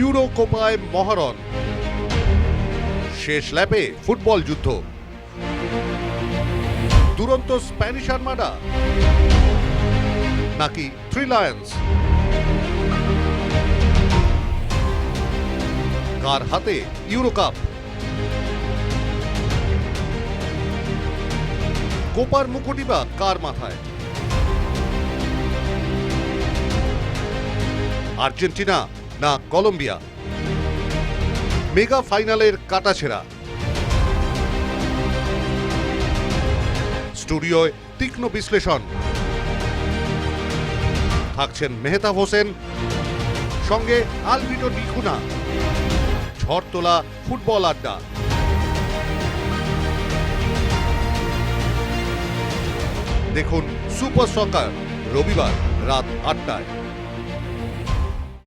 Euro কোপায় মহারণ। শেষ ল্যাপে football যুদ্ধ। দুরন্ত স্প্যানিশ আর্মাডা নাকি থ্রি লায়ন্স? কার হাতে ইউরো কাপ? কোপার মুকুটি বা কার মাথায়? আর্জেন্টিনা না কলম্বিয়া। মেগা ফাইনালের কাটাছেড়া। স্টুডিওয় তীক্ষ্ণ বিশ্লেষণ। থাকছেন মেহতাব হোসেন, সঙ্গে আলভিটো ডিকুনা ঝড় তোলা ফুটবল আড্ডা। দেখুন সুপার সকার রবিবার রাত আটটায়।